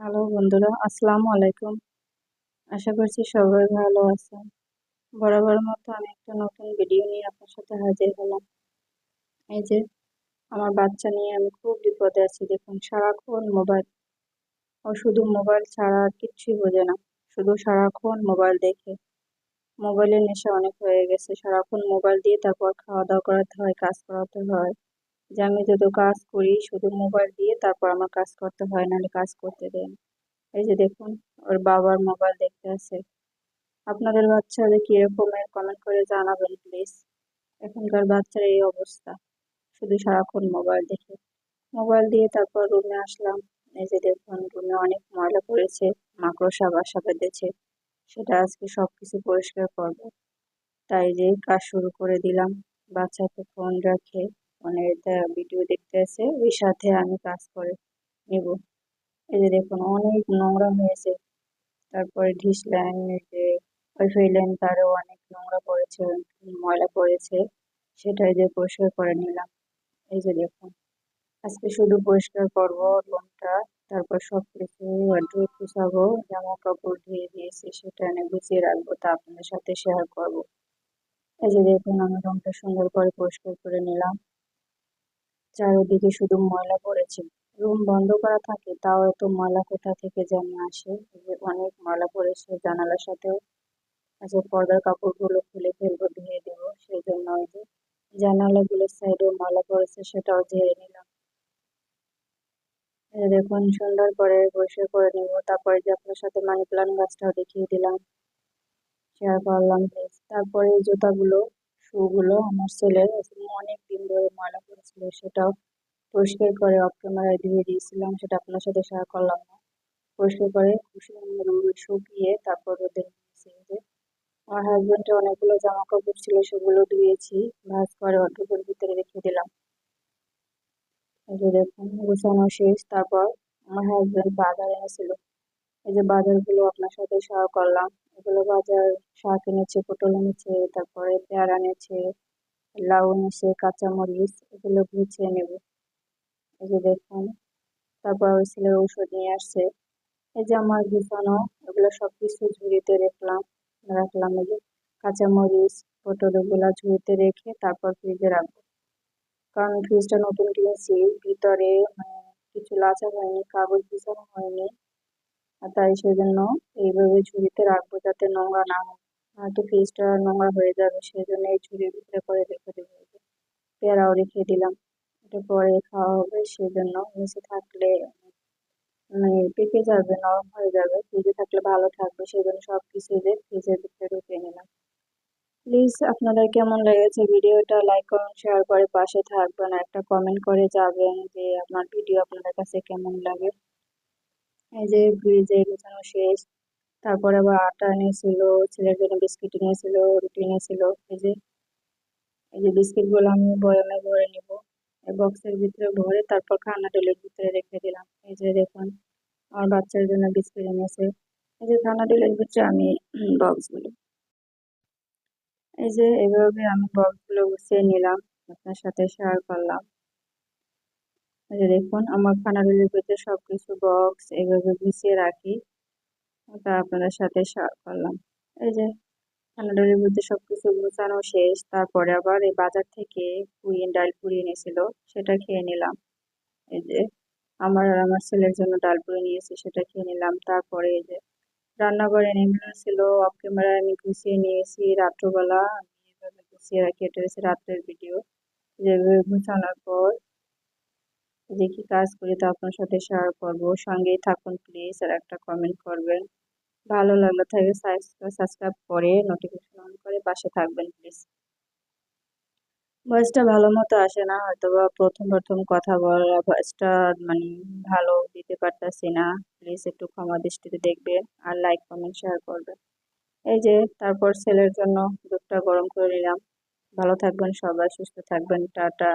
Hello বন্ধুরা, আসসালামু আলাইকুম। আশা করছি সবাই ভালো আছেন। বরাবর মতো আমি একটা নতুন ভিডিও নিয়ে আপনার সাথে হাজির হলাম। এই যে, আমার বাচ্চা নিয়ে আমি খুব বিপদে আছি। দেখুন, সারাক্ষণ মোবাইল, ও শুধু মোবাইল ছাড়া আর কিচ্ছুই বোঝে না। শুধু সারাক্ষণ মোবাইল দেখে। মোবাইলের নেশা অনেক হয়ে গেছে। সারাক্ষণ মোবাইল দিয়ে তারপর খাওয়া দাওয়া করাতে হয়, কাজ করাতে হয়। যে আমি যত কাজ করি শুধু মোবাইল দিয়ে তারপর আমার কাজ করতে হয়, নাহলে কাজ করতে দেয় এই যে দেখুন, ওর বাবার মোবাইল দেখতে আছে। আপনাদের বাচ্চাদের কিরকমের কমেন্ট করে জানাবেন প্লিজ এখনকার বাচ্চার এই অবস্থা। শুধু সারাক্ষণ মোবাইল দেখে। মোবাইল দিয়ে তারপর রুমে আসলাম। এই যে দেখুন রুমে অনেক ময়লা পড়েছে, মাকড়সা, বাসা বেঁধেছে। সেটা আজকে সব কিছু পরিষ্কার করব। তাই যে কাজ শুরু করে দিলাম। বাচ্চাকে ফোন রাখে ফোনের ভিডিও দেখতে আছে ওই সাথে আমি কাজ করে নেব। এই যে দেখুন, অনেক নোংরা হয়েছে। তারপরে ডিশ লাইন যে ওয়াইফাই লাইন তারও অনেক নোংরা পড়েছে, ময়লা পড়েছে। সেটাই যে পরিষ্কার করে নিলাম। এই যে দেখুন, আজকে শুধু পরিষ্কার করব রুমটা, তারপর সব কিছু ওয়ার্ড্রোব গুছাবো জামা কাপড় ধুয়ে দিয়েছি, সেটা এনে গুছিয়ে রাখব, তা আপনাদের সাথে শেয়ার করব। এই যে দেখুন, আমি রুমটা সুন্দর করে পরিষ্কার করে নিলাম। চারিদিকে শুধু ময়লা পড়েছে। রুম বন্ধ করা থাকে, তাও এত ময়লা কোথা থেকে যেন আসে? যে অনেক ময়লা পড়েছে, জানালার সাথেও আচ্ছা পর্দার কাপড়গুলো খুলে ফেলব, ধুয়ে দেবো, সেই জন্য ওই যে জানালাগুলোর সাইডেও ময়লা পড়েছে, সেটাও ঝেড়ে নিলাম। দেখুন সুন্দর করে বসে করে নেব, তারপরে যে আপনার সাথে মানি প্লান্ট গাছটাও দেখিয়ে দিলাম। শেয়ার করলাম তারপরে জুতাগুলো শুগুলো আমার ছেলের, অনেক দিন ধরে ময়লা পড়েছিল সেটাও পরিষ্কার করে ক্যামেরায় ধুয়ে দিয়েছিলাম, সেটা আপনার সাথে শেয়ার করলাম না। পরিষ্কার করে খুশি শুকিয়ে তারপর রোদে যে আমার হাজব্যান্ডের অনেকগুলো জামা কাপড় ছিল, সেগুলো ধুয়েছি, ভাজ করে অটোপের ভিতরে রেখে দিলাম। এই যে দেখুন, গুছানো শেষ, তারপর আমার হাজব্যান্ড বাজার এনেছিল। এই যে বাজারগুলো আপনার সাথে শেয়ার করলাম, এগুলো বাজার শাক এনেছে, পটল এনেছে, তারপরে পেয়ারা এনেছে লাউ এনেছে কাঁচামরিচ এগুলো গুছিয়ে নেব এই যে দেখুন তারপর ওই ছেলের ঔষধ নিয়ে আসছে এই যে আমার বিছানো এগুলো সব কিছু ঝুড়িতে রাখলাম রাখলাম এই যে কাঁচামরিচ পটল এগুলা ঝুড়িতে রেখে তারপর ফ্রিজে রাখব কারণ ফ্রিজটা নতুন কিনেছি ভিতরে কিছু লাচা হয়নি কাগজ বিছানো হয়নি তাই সেজন্য এইভাবে ঝুড়িতে রাখব যাতে নোংরা না হয় হয়তো ফ্রিজটা নোংরা হয়ে যাবে সেই জন্য এই ঝুড়ির ভিতরে করে রেখে দেবো। পেয়ারাও রেখে দিলাম। এটা পরে খাওয়া হবে, সেজন্য নিচে থাকলে মানে পেকে যাবে, নরম হয়ে যাবে। ফ্রিজে থাকলে ভালো থাকবে সেই জন্য সব কিছু যে ফ্রিজের ভিতরে ঢুকিয়ে নিলাম। প্লিজ আপনাদের কেমন লেগেছে ভিডিওটা? লাইক করুন শেয়ার করে পাশে থাকবেন একটা কমেন্ট করে যাবেন যে আমার ভিডিও আপনাদের কাছে কেমন লাগে। এই যে ফ্রিজে গোছানো শেষ। তারপরে আবার আটা এনেছিল, ছেলের জন্য বিস্কিট এনেছিল, রুটি এনেছিল, এই যে এই যে বিস্কিটগুলো আমি বয়ামে ভরে নিব। এই বক্সের ভিতরে ভরে তারপর খানা ডেলের ভিতরে রেখে দিলাম। এই যে দেখুন, আমার বাচ্চার জন্য বিস্কিট এনেছে। এই যে খানা ডেলের ভিতরে আমি বক্সগুলো এই যে এভাবে আমি বক্সগুলো গুছিয়ে নিলাম, আপনার সাথে শেয়ার করলাম। এই যে দেখুন, আমার খানা ডেলের ভিতরে সব কিছু বক্স এভাবে গুছিয়ে রাখি। ওটা আপনাদের সাথে শেয়ার করলাম। এই যে ঠান্ডার মধ্যে সব কিছু গুছানো শেষ, তারপরে আবার এই বাজার থেকে পুড়িয়ে, ডাল পুড়িয়ে এনেছিল, সেটা খেয়ে নিলাম। এই যে আমার আর আমার ছেলের জন্য ডাল পুড়িয়ে নিয়েছি, সেটা খেয়ে নিলাম। তারপরে এই যে রান্নাঘরে নেমে ছিল অফ ক্যামেরায় আমি গুছিয়ে নিয়েছি রাত্রবেলা। আমি এভাবে গুছিয়ে রাখি, এটা হচ্ছে রাত্রের ভিডিও যেভাবে গুছানোর পর যে কি কাজ করি তা আপনার সাথে শেয়ার করব। সঙ্গেই থাকুন প্লিজ আর একটা কমেন্ট করবেন। ভালো লাগলে থাকে সাবস্ক্রাইব করে নোটিফিকেশন অন করে পাশে থাকবেন প্লিজ ভয়েসটা ভালো মতো আসে না হয়তো বা প্রথম প্রথম কথা বলা ভয়েসটা মানে ভালো দিতে পারতেছি না। প্লিজ একটু ক্ষমা দৃষ্টিতে দেখবেন আর লাইক কমেন্ট শেয়ার করবেন। এই যে তারপর ছেলের জন্য দুধটা গরম করে নিলাম। ভালো থাকবেন সবাই, সুস্থ থাকবেন, টাটা।